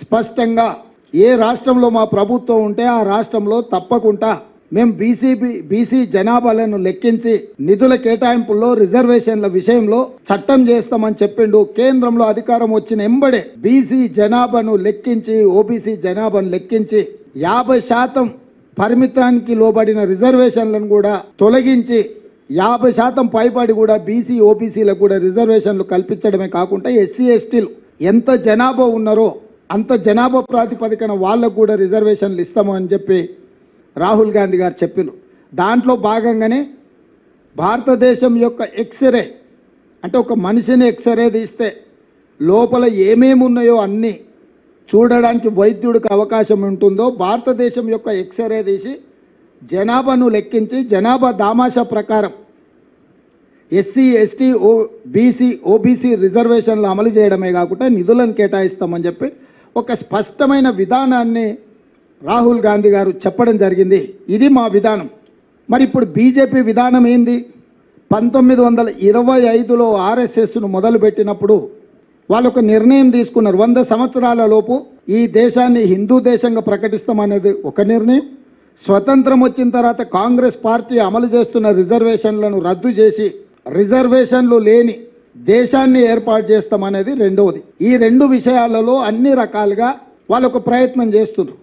స్పష్టంగా ఏ రాష్ట్రంలో మా ప్రభుత్వం ఉంటే ఆ రాష్ట్రంలో తప్పకుండా మేము బీసీ బీసీ జనాభాలను లెక్కించి నిధుల కేటాయింపుల్లో రిజర్వేషన్ల విషయంలో చట్టం చేస్తామని చెప్పిండు. కేంద్రంలో అధికారం వచ్చిన ఎంబడే బీసీ జనాభాను లెక్కించి ఓబీసీ జనాభాను లెక్కించి యాభై శాతం పరిమితానికి లోబడిన రిజర్వేషన్లను కూడా తొలగించి యాభై శాతం పైబడి కూడా బీసీ ఓబీసీలకు కూడా రిజర్వేషన్లు కల్పించడమే కాకుండా ఎస్సీ ఎస్టీలు ఎంత జనాభా ఉన్నారో అంత జనాభా ప్రాతిపదికన వాళ్ళకు కూడా రిజర్వేషన్లు ఇస్తాము అని చెప్పి రాహుల్ గాంధీ గారు చెప్పిన దాంట్లో భాగంగానే భారతదేశం యొక్క ఎక్స్రే అంటే ఒక మనిషిని ఎక్స్రే తీస్తే లోపల ఏమేమి ఉన్నాయో అన్నీ చూడడానికి వైద్యుడికి అవకాశం ఉంటుందో భారతదేశం యొక్క ఎక్స్రే తీసి జనాభాను లెక్కించి జనాభా దామాషా ప్రకారం SC ST O BC OBC రిజర్వేషన్లు అమలు చేయడమే కాకుండా నిధులను కేటాయిస్తామని చెప్పి ఒక స్పష్టమైన విధానాన్ని రాహుల్ గాంధీ గారు చెప్పడం జరిగింది. ఇది మా విధానం. మరి ఇప్పుడు బీజేపీ విధానం ఏంది? పంతొమ్మిది వందల ఇరవై ఐదులో ఆర్ఎస్ఎస్ను మొదలుపెట్టినప్పుడు వాళ్ళు ఒక నిర్ణయం తీసుకున్నారు. వంద సంవత్సరాల లోపు ఈ దేశాన్ని హిందూ దేశంగా ప్రకటిస్తామనేది ఒక నిర్ణయం. స్వతంత్రం వచ్చిన తర్వాత కాంగ్రెస్ పార్టీ అమలు చేస్తున్న రిజర్వేషన్లను రద్దు చేసి రిజర్వేషన్లు లేని దేశాన్ని ఏర్పాటు చేస్తామనేది రెండవది. ఈ రెండు విషయాలలో అన్ని రకాలుగా వాళ్ళు ఒక ప్రయత్నం చేస్తున్నారు.